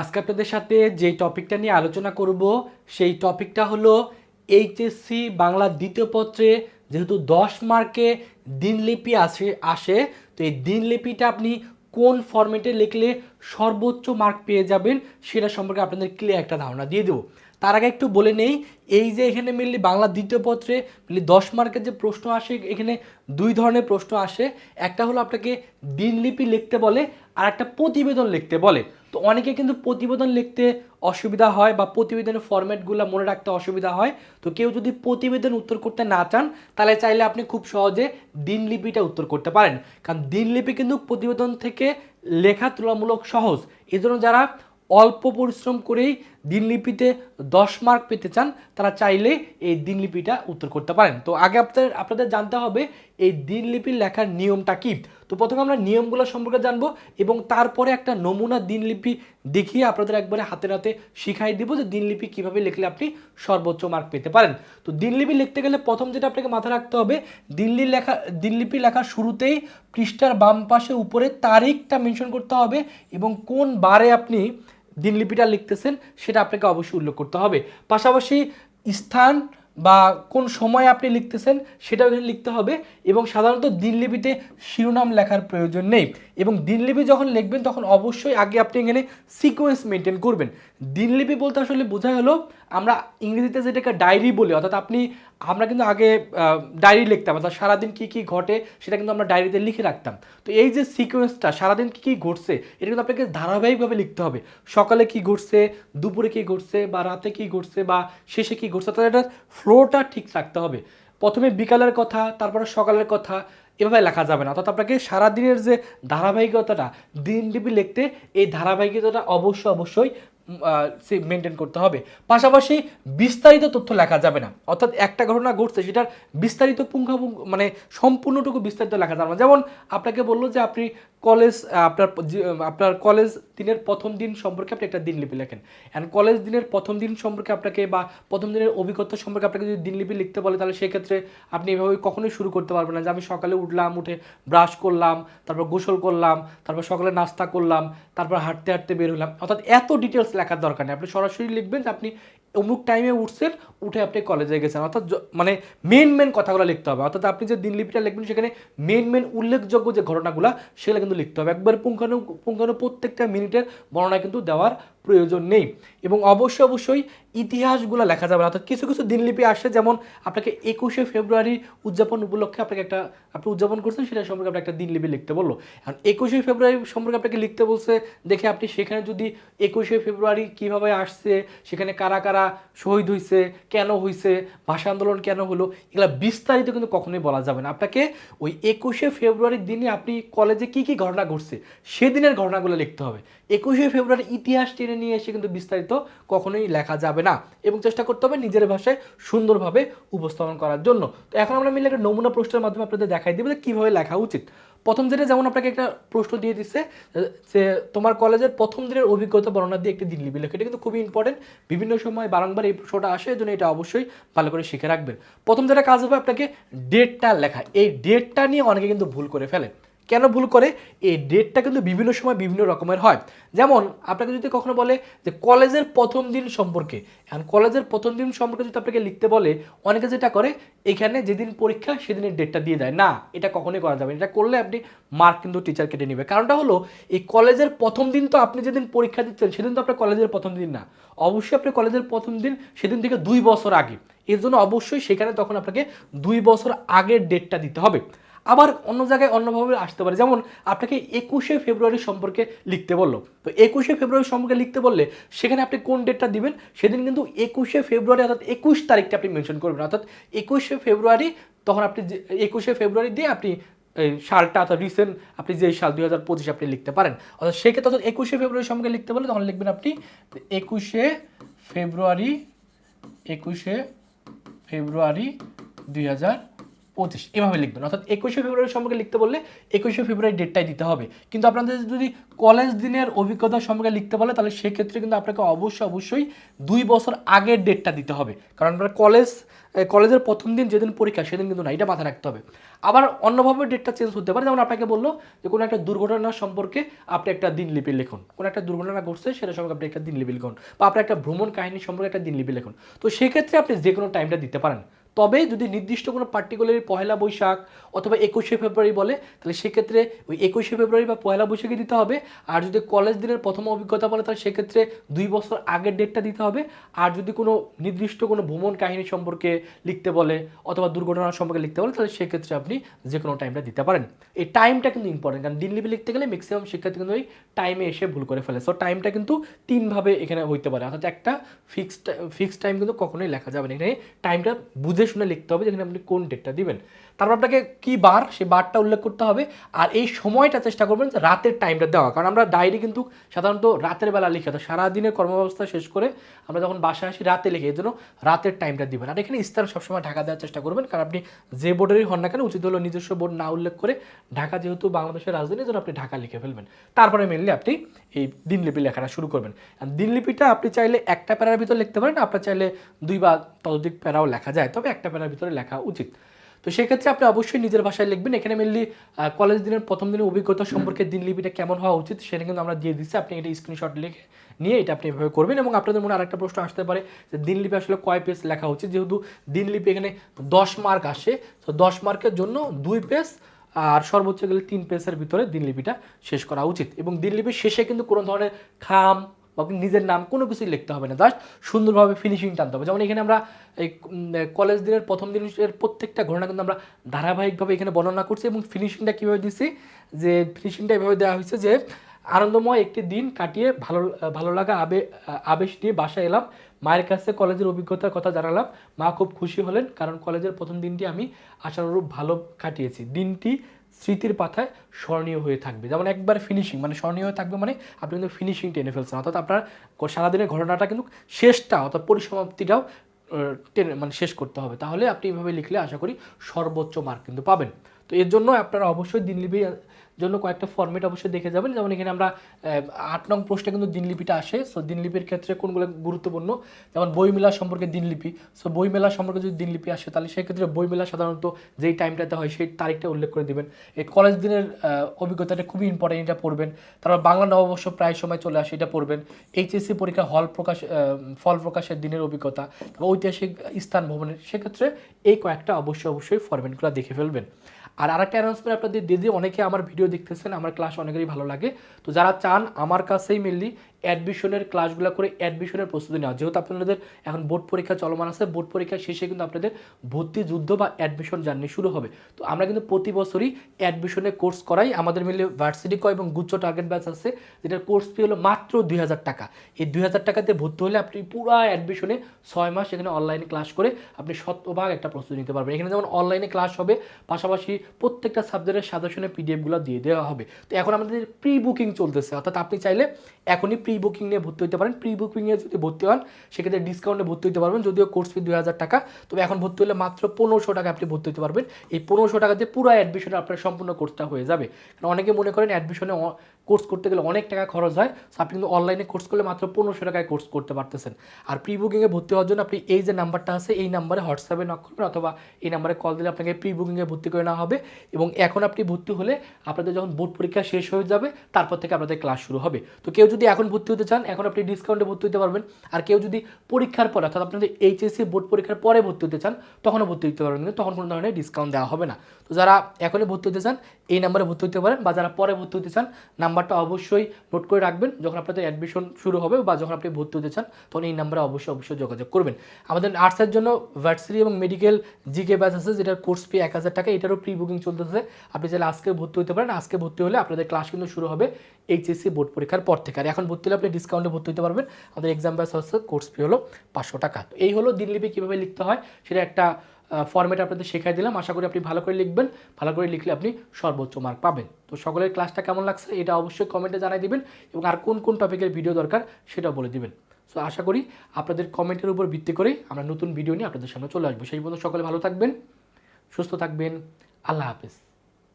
আজকে আপনাদের সাথে যে টপিকটা নিয়ে আলোচনা করব, সেই টপিকটা হলো এইচএসসি বাংলা দ্বিতীয় পত্রে যেহেতু দশ মার্কে দিনলিপি আসে আসে, তো এই দিনলিপিটা আপনি কোন ফরম্যাটে লিখলে সর্বোচ্চ মার্ক পেয়ে যাবেন সেটা সম্পর্কে আপনাদের ক্লিয়ার একটা ধারণা দিয়ে দেবো। তার আগে একটু বলে নেই, এই যে এখানে মেনলি বাংলা দ্বিতীয় পত্রে মেনলি দশ মার্কের যে প্রশ্ন আসে, এখানে দুই ধরনের প্রশ্ন আসে। একটা হলো আপনাকে দিনলিপি লিখতে বলে আর একটা প্রতিবেদন লিখতে বলে। তো অনেকে কিন্তু প্রতিবেদন লিখতে অসুবিধা হয় বা প্রতিবেদনের ফরম্যাটগুলো মনে রাখতে অসুবিধা হয়। তো কেউ যদি প্রতিবেদন উত্তর করতে না চান, তাহলে চাইলে আপনি খুব সহজে দিনলিপিটা উত্তর করতে পারেন। কারণ দিনলিপি কিন্তু প্রতিবেদন থেকে লেখা তুলনামূলক সহজ। এজন্য যারা অল্প পরিশ্রম করেই দিনলিপিতে দশ মার্ক পেতে চান, তারা চাইলে এই দিনলিপিটা উত্তর করতে পারেন। তো আগে আপনাদের আপনাদের জানতে হবে এই দিনলিপি লেখার নিয়মটা কী। তো প্রথমে আমরা নিয়মগুলো সম্পর্কে জানব এবং তারপরে একটা নমুনা দিনলিপি দেখিয়ে আপনাদের একবারে হাতে হাতে শিখাই দিব যে দিনলিপি কীভাবে লিখলে আপনি সর্বোচ্চ মার্ক পেতে পারেন। তো দিনলিপি লিখতে গেলে প্রথম যেটা আপনাকে মাথায় রাখতে হবে, দিল্লি লেখা, দিনলিপি লেখার শুরুতেই পৃষ্ঠার বাম পাশে উপরে তারিখটা মেনশন করতে হবে এবং কোন বারে আপনি দিনলিপিটা লিখতেছেন, সেটা আপনাকে অবশ্যই উল্লেখ করতে হবে। পাশাপাশি স্থান বা কোন সময় আপনি লিখতেছেন, সেটাও এখানে লিখতে হবে এবং সাধারণত দিনলিপিতে শিরোনাম লেখার প্রয়োজন নেই এবং দিনলিপি যখন লিখবেন, তখন অবশ্যই আগে আপনি এখানে সিকোয়েন্স মেনটেন করবেন। দিনলিপি বলতে আসলে বোঝা হলো, আমরা ইংরেজিতে যেটাকে ডায়েরি বলি, অর্থাৎ আপনি আমরা কিন্তু আগে ডায়েরি লিখতাম, অর্থাৎ সারাদিন কী কী ঘটে সেটা কিন্তু আমরা ডায়েরিতে লিখে রাখতাম। তো এই যে সিকোয়েন্সটা সারাদিন কী কী ঘটছে, এটা কিন্তু আপনাকে ধারাবাহিকভাবে লিখতে হবে। সকালে কী ঘটছে, দুপুরে কী ঘটছে, বা রাতে কী ঘটছে, বা শেষে কী ঘটছে অর্থাৎ এটা ফ্লোটা ঠিক রাখতে হবে। প্রথমে বিকালের কথা, তারপরে সকালের কথা, এভাবে লেখা যাবে না। অর্থাৎ আপনাকে সারাদিনের যে ধারাবাহিকতাটা, দিনলিপি লিখতে এই ধারাবাহিকতাটা অবশ্যই অবশ্যই মেনটেন করতে হবে। পাশাপাশি বিস্তারিত তথ্য লেখা যাবে না। অর্থাৎ একটা ঘটনা ঘটছে, সেটার বিস্তারিত পুঙ্খাপুঙ্খ মানে সম্পূর্ণটুকু বিস্তারিত লেখা যাবে না। যেমন আপনাকে বলল যে আপনি কলেজ আপনার আপনার কলেজ দিনের প্রথম দিন সম্পর্কে আপনি একটা দিনলিপি লেখেন। অ্যান্ড কলেজ দিনের প্রথম দিন সম্পর্কে আপনাকে বা প্রথম দিনের অভিজ্ঞতা সম্পর্কে আপনাকে যদি দিনলিপি লিখতে বলে, তাহলে সেক্ষেত্রে আপনি এভাবে কখনোই শুরু করতে পারবেন না। যে আমি সকালে উঠলাম, উঠে ব্রাশ করলাম, তারপর গোসল করলাম, তারপর সকালে নাস্তা করলাম, তারপর হাঁটতে হাঁটতে বের হলাম। অর্থাৎ এত ডিটেলস লেখার দরকার নেই। আপনি সরাসরি লিখবেন যে আপনি অমুক টাইমে উঠছেন উঠে আপনি কলেজে গেছেন। অর্থাৎ মানে মেন মেন কথাগুলো লিখতে হবে। অর্থাৎ আপনি যে দিনলিপিটা লিখবেন, সেখানে মেন মেন উল্লেখযোগ্য যে ঘটনাগুলো, সেগুলো কিন্তু লিখতে হবে। একবার পুঙ্খানু পুঙ্খানু প্রত্যেকটা মিনিটের বর্ণনা কিন্তু দেওয়ার প্রয়োজন নেই। এবং অবশ্যই অবশ্যই ইতিহাসগুলো লেখা যাবে। অর্থাৎ কিছু কিছু দিনলিপি আসে, যেমন আপনাকে একুশে ফেব্রুয়ারি উদযাপন উপলক্ষে আপনাকে একটা আপনি উদযাপন করছেন, সেটা সম্পর্কে আপনি একটা দিনলিপি লিখতে বলল। এখন একুশে ফেব্রুয়ারি সম্পর্কে আপনাকে লিখতে বলছে, দেখে আপনি সেখানে যদি একুশে ফেব্রুয়ারি কীভাবে আসছে, সেখানে কারা কারা শহীদ হয়েছে কেন হয়েছে ভাষা আন্দোলন কেন হলো, এগুলো বিস্তারিত কিন্তু কখনোই বলা যাবে না। আপনাকে ওই একুশে ফেব্রুয়ারির দিনে আপনি কলেজে কি কি ঘটনা ঘটছে, সেদিনের ঘটনাগুলো লিখতে হবে। একুশে ফেব্রুয়ারি ইতিহাস টেনে নিয়ে এসে কিন্তু বিস্তারিত কখনোই লেখা যাবে না এবং চেষ্টা করতে হবে নিজের ভাষায় সুন্দরভাবে উপস্থাপন করার জন্য। তো এখন আমরা মিলে একটা নমুনা প্রশ্নের মাধ্যমে আপনাদের দেখাই দেবো যে কীভাবে লেখা উচিত। প্রথম দিনে যেমন আপনাকে একটা প্রশ্ন দিয়ে দিচ্ছে যে তোমার কলেজের প্রথম দিনের অভিজ্ঞতা বর্ণনা দিয়ে একটি দিনলিপি লেখা। এটা কিন্তু খুবই ইম্পর্টেন্ট বিভিন্ন সময় বারংবার এই প্রশ্নটা আসে এই জন্য এটা অবশ্যই ভালো করে শিখে রাখবেন। প্রথম যেটা কাজ হবে আপনাকে ডেটটা লেখা। এই ডেটটা নিয়ে অনেকে কিন্তু ভুল করে ফেলে। কেন ভুল করে? এই ডেটটা কিন্তু বিভিন্ন সময় বিভিন্ন রকমের হয়। যেমন, আপনাকে যদি কখনো বলে যে কলেজের প্রথম দিন সম্পর্কে, এখন কলেজের প্রথম দিন সম্পর্কে যদি আপনাকে লিখতে বলে, অনেকে যেটা করে, এখানে যেদিন পরীক্ষা, সেদিনের ডেটটা দিয়ে দেয়। না, এটা কখনোই করা যাবে এটা করলে আপনি মার্ক কিন্তু টিচার কেটে নেবে। কারণটা হলো, এই কলেজের প্রথম দিন তো আপনি যেদিন পরীক্ষা দিচ্ছেন, সেদিন তো আপনার কলেজের প্রথম দিন না। অবশ্যই আপনি কলেজের প্রথম দিন সেদিন থেকে দুই বছর আগে। এর জন্য অবশ্যই সেখানে তখন আপনাকে দুই বছর আগের ডেটটা দিতে হবে। আবার অন্য জায়গায় অন্যভাবে আসতে পারে। যেমন আপনাকে একুশে ফেব্রুয়ারি সম্পর্কে লিখতে বলল। তো একুশে ফেব্রুয়ারি সম্পর্কে লিখতে বললে সেখানে আপনি কোন ডেটটা দিবেন? সেদিন কিন্তু একুশে ফেব্রুয়ারি অর্থাৎ একুশ তারিখটা আপনি মেনশন করবেন। অর্থাৎ একুশে ফেব্রুয়ারি তখন আপনি যে, একুশে ফেব্রুয়ারি দিয়ে আপনি সালটা অর্থাৎ রিসেন্ট আপনি যে সাল দুই হাজার আপনি লিখতে পারেন। অর্থাৎ সেক্ষেত্রে অর্থাৎ একুশে ফেব্রুয়ারি সম্পর্কে লিখতে বলে তখন লিখবেন আপনি একুশে ফেব্রুয়ারি একুশে ফেব্রুয়ারি দুই হাজার পঁচিশ, এভাবে লিখবেন। অর্থাৎ একুশে ফেব্রুয়ারি সম্পর্কে লিখতে বললে একুশে ফেব্রুয়ারি ডেটটাই দিতে হবে। কিন্তু আপনাদের যদি কলেজ দিনের অভিজ্ঞতা সম্পর্কে লিখতে বলে, তাহলে সেক্ষেত্রে কিন্তু আপনাকে অবশ্যই অবশ্যই দুই বছর আগের ডেটটা দিতে হবে। কারণ আপনার কলেজ কলেজের প্রথম দিন যেদিন পরীক্ষা, সেদিন কিন্তু না এটা মাথায় রাখতে হবে। আবার অন্যভাবে ডেটটা চেঞ্জ হতে পারে। যেমন আপনাকে বলল যে, কোনো একটা দুর্ঘটনা সম্পর্কে আপনি একটা দিনলিপি লিখুন। কোনো একটা দুর্ঘটনা ঘটছে, সেটা সম্পর্কে আপনি একটা দিনলিপি লিখুন। বা আপনার একটা ভ্রমণ কাহিনী সম্পর্কে একটা দিনলিপি লিখুন। তো সেক্ষেত্রে আপনি যে কোনো টাইমটা দিতে পারেন। তবে যদি নির্দিষ্ট কোনো পার্টিকুলার পয়লা বৈশাখ অথবা একুশে ফেব্রুয়ারি বলে, তাহলে সেক্ষেত্রে ওই একুশে ফেব্রুয়ারি বা পয়লা বৈশাখে দিতে হবে। আর যদি কলেজ দিনের প্রথম অভিজ্ঞতা বলে, তাহলে সেক্ষেত্রে দুই বছর আগের ডেটটা দিতে হবে। আর যদি কোনো নির্দিষ্ট কোনো ভ্রমণ কাহিনী সম্পর্কে লিখতে বলে অথবা দুর্ঘটনা সম্পর্কে লিখতে বলে, তাহলে সেক্ষেত্রে আপনি যে কোনো টাইমটা দিতে পারেন। এই টাইমটা কিন্তু ইম্পর্টেন্ট কারণ দিনলিপি লিখতে গেলে ম্যাক্সিমাম শিক্ষার্থী কিন্তু ওই টাইমে এসে ভুল করে ফেলে। সো টাইমটা কিন্তু তিনভাবে এখানে হইতে পারে। অর্থাৎ একটা ফিক্সড ফিক্সড টাইম কিন্তু কখনোই লেখা যাবে না। এখানে টাইমটা বুঝে শুনে লিখতে হবে যেখানে আপনি কোন ডেটটা দিবেন। তারপর আপনাকে কি বার? সেই বারটা উল্লেখ করতে হবে। আর এই সময়টা চেষ্টা করবেন যে রাতের টাইমটা দেওয়া। কারণ আমরা ডায়েরি কিন্তু সাধারণত রাতের বেলা লিখি, অর্থাৎ সারাদিনের কর্মব্যবস্থা শেষ করে আমরা যখন বাসায় আসি, রাতে লিখি। এই জন্য রাতের টাইমটা দিবেন। আর এখানে স্থান সবসময় ঢাকা দেওয়ার চেষ্টা করবেন। কারণ আপনি যে বোর্ডেরই হন না কেন, উচিত হলো নিজস্ব বোর্ড না উল্লেখ করে ঢাকা যেহেতু বাংলাদেশের রাজধানী জন্য আপনি ঢাকা লিখে ফেলবেন। তারপরে মেনলি আপনি এই দিনলিপি লেখাটা শুরু করবেন। দিনলিপিটা আপনি চাইলে একটা প্যারার ভিতরে লিখতে পারেন, আপনার চাইলে দুই বা ততোধিক প্যারাও লেখা যায়। তবে একটা প্যারার ভিতরে লেখা উচিত। তো সেক্ষেত্রে আপনি অবশ্যই নিজের ভাষায় লিখবেন। এখানে মেনলি কলেজ দিনের প্রথম দিনের অভিজ্ঞতা সম্পর্কে দিনলিপিটা কেমন হওয়া উচিত সেটা কিন্তু আমরা দিয়ে দিচ্ছি। আপনি এটা স্ক্রিনশট লিখে নিয়ে এটা আপনি এভাবে করবেন এবং আপনাদের মনে আরেকটা প্রশ্ন আসতে পারে যে দিনলিপি আসলে কয় পেজ লেখা উচিত? যেহেতু দিনলিপি এখানে দশ মার্ক আসে, তো দশ মার্কের জন্য দুই পেজ আর সর্বোচ্চ গেলে তিন পেজের ভিতরে দিনলিপিটা শেষ করা উচিত। এবং দিনলিপির শেষে কিন্তু কোনো ধরনের খাম আপনি নিজের নাম কোনো কিছুই লিখতে হবে না জাস্ট সুন্দরভাবে ফিনিশিং টানতে হবে। যেমন এখানে আমরা এই কলেজ দিনের প্রথম দিনের প্রত্যেকটা ঘটনা কিন্তু আমরা ধারাবাহিকভাবে এখানে বর্ণনা করছি এবং ফিনিশিংটা কীভাবে দিচ্ছি যে ফিনিশিংটা এভাবে দেওয়া হয়েছে যে আনন্দময় একটি দিন কাটিয়ে ভালো ভালো লাগা আবে, আবেশ নিয়ে বাসায় এলাম। মায়ের কাছে কলেজের অভিজ্ঞতার কথা জানালাম। মা খুব খুশি হলেন কারণ কলেজের প্রথম দিনটি আমি আশানুরূপ ভালো কাটিয়েছি। দিনটি স্মৃতির পাথায় স্মরণীয় হয়ে থাকবে। যেমন একবার ফিনিশিং মানে স্মরণীয় হয়ে থাকবে মানে আপনি কিন্তু ফিনিশিং টেনে ফেলছেন। অর্থাৎ আপনার সারাদিনের ঘটনাটা কিন্তু শেষটা, অর্থাৎ পরিসমাপ্তিটাও টেনে মানে শেষ করতে হবে। তাহলে আপনি এইভাবে লিখলে আশা করি সর্বোচ্চ মার্ক কিন্তু পাবেন। তো এর জন্য আপনারা অবশ্যই দিনলিপি জন্য কয়েকটা ফর্মেট অবশ্যই দেখে যাবেন। যেমন এখানে আমরা আট নং প্রশ্নে কিন্তু দিনলিপিটা আসে। সো দিনলিপির ক্ষেত্রে কোনগুলো গুরুত্বপূর্ণ? যেমন বইমেলা সম্পর্কে দিনলিপি। সো বইমেলা সম্পর্কে যদি দিনলিপি আসে, তাহলে সেক্ষেত্রে বইমেলা সাধারণত যেই টাইমটাতে হয়, সেই তারিখটা উল্লেখ করে দিবেন। এই কলেজ দিনের অভিজ্ঞতাটা খুবই ইম্পর্টেন্ট এটা পড়বেন। তারপর বাংলা নববর্ষ প্রায় সময় চলে আসে, এটা পড়বেন। এইচএসসি পরীক্ষা হল প্রকাশ ফল প্রকাশের দিনের অভিজ্ঞতা ঐতিহাসিক স্থান ভ্রমণের, সেক্ষেত্রে এই কয়েকটা অবশ্যই অবশ্যই ফরম্যাটগুলো দেখে ফেলবেন। আর আরেকটা অ্যানাউন্সমেন্ট আপনাদের দিয়ে দিয়ে অনেকে আমার ভিডিও দেখতেছেন, আমার ক্লাস অনেকেরই ভালো লাগে। তো যারা চান, আমার কাছেই মেনলি অ্যাডমিশনের ক্লাসগুলো করে অ্যাডমিশনের প্রস্তুতি নেওয়া। যেহেতু আপনাদের এখন বোর্ড পরীক্ষা চলমান আছে বোর্ড পরীক্ষা শেষে কিন্তু আপনাদের ভর্তি যুদ্ধ বা অ্যাডমিশন জার্নি শুরু হবে। তো আমরা কিন্তু প্রতি বছরই অ্যাডমিশনের কোর্স করাই। আমাদের মিলে ভার্সিটি কয় এবং গুচ্ছ টার্গেট ব্যাচ আছে, যেটার কোর্স ফি হলো মাত্র দুই হাজার টাকা। এই দুই হাজার টাকাতে ভর্তি হলে আপনি পুরো অ্যাডমিশনে ছয় মাস এখানে অনলাইনে ক্লাস করে আপনি শতভাগ একটা প্রস্তুতি নিতে পারবেন। এখানে যেমন অনলাইনে ক্লাস হবে, পাশাপাশি প্রত্যেকটা সাবজেক্টের সাজেশনে পিডিএফগুলো দিয়ে দেওয়া হবে। তো এখন আমাদের প্রি বুকিং চলতেছে, অর্থাৎ আপনি চাইলে এখনই প্রি বুকিং নিয়ে ভর্তি হতে পারেন। প্রি বুকিংয়ে যদি ভর্তি হন, সেক্ষেত্রে ডিসকাউন্টে ভর্তি হতে পারবেন, যদিও কোর্স ফি দুই হাজার টাকা। তবে এখন ভর্তি হলে মাত্র পনেরোশো টাকা আপনি ভর্তি হতে পারবেন। এই পনেরোশো টাকাতে পুরো অ্যাডমিশনে আপনার সম্পূর্ণ কোর্সটা হয়ে যাবে। কারণ অনেকে মনে করেন অ্যাডমিশনে কোর্স করতে গেলে অনেক টাকা খরচ হয়। So, আপনি কিন্তু অনলাইনে কোর্স করলে মাত্র পনেরোশো টাকায় কোর্স করতে পারতেছেন। আর প্রি বুকিংয়ে ভর্তি হওয়ার জন্য আপনি এই যে নাম্বারটা আছে, এই নাম্বারে হোয়াটসঅ্যাপে নক করবেন অথবা এই নাম্বারে কল দিলে আপনাকে প্রি বুকিংয়ে ভর্তি করে নেওয়া হবে। এবং এখন আপনি ভর্তি হলে আপনাদের যখন বোর্ড পরীক্ষা শেষ হয়ে যাবে, তারপর থেকে আপনাদের ক্লাস শুরু হবে। তো কেউ যদি এখন ভর্তি হতে চান, এখন আপনি ডিসকাউন্টে ভর্তি হতে পারবেন। আর কেউ যদি পরীক্ষার পরে, অর্থাৎ আপনাদের এইচএসসি বোর্ড পরীক্ষার পরে ভর্তি হতে চান, তখনও ভর্তি হতে পারবেন। তখন কোনো ধরনের ডিসকাউন্ট দেওয়া হবে না। তো যারা এখনই ভর্তি হতে চান, এই নাম্বারে ভর্তি হতে পারেন বা যারা পরে ভর্তি হতে চান নাম্বারটা অবশ্যই নোট করে রাখবেন। যখন আপনাদের অ্যাডমিশন শুরু হবে বা যখন আপনি ভর্তি হতে চান, তখন এই নাম্বারে অবশ্যই অবশ্যই যোগাযোগ করবেন। আমাদের আর্টসের জন্য ভার্সিটি এবং মেডিকেল জিকে ব্যাচ আছে, যেটার কোর্স ফি এক হাজার টাকা। এটারও প্রি বুকিং চলতেছে। আপনি চাইলে আজকে ভর্তি হতে পারেন। আজকে ভর্তি হলে আপনাদের ক্লাস কিন্তু শুরু হবে এইচএসসি বোর্ড পরীক্ষার পর থেকে। আর এখন ভর্তি হলে আপনি ডিসকাউন্টে ভর্তি হতে পারবেন। আমাদের এক্সাম ব্যাচ হচ্ছে কোর্স ফি হলো পাঁচশো টাকা। এই হলো দিনলিপি কীভাবে লিখতে হয়, সেটা একটা ফর্মেট আপনাদের শেখাই দিলাম। আশা করি আপনি ভালো করে লিখবেন। ভালো করে লিখলে আপনি সর্বোচ্চ মার্ক পাবেন। তো সকলের ক্লাসটা কেমন লাগছে এটা অবশ্যই কমেন্টে জানাই দিবেন এবং আর কোন কোন টপিকের ভিডিও দরকার সেটাও বলে দিবেন। সো আশা করি আপনাদের কমেন্টের উপর ভিত্তি করেই আমরা নতুন ভিডিও নিয়ে আপনাদের সামনে চলে আসব। সেই পর্যন্ত সকলে ভালো থাকবেন, সুস্থ থাকবেন। আল্লাহ হাফেজ।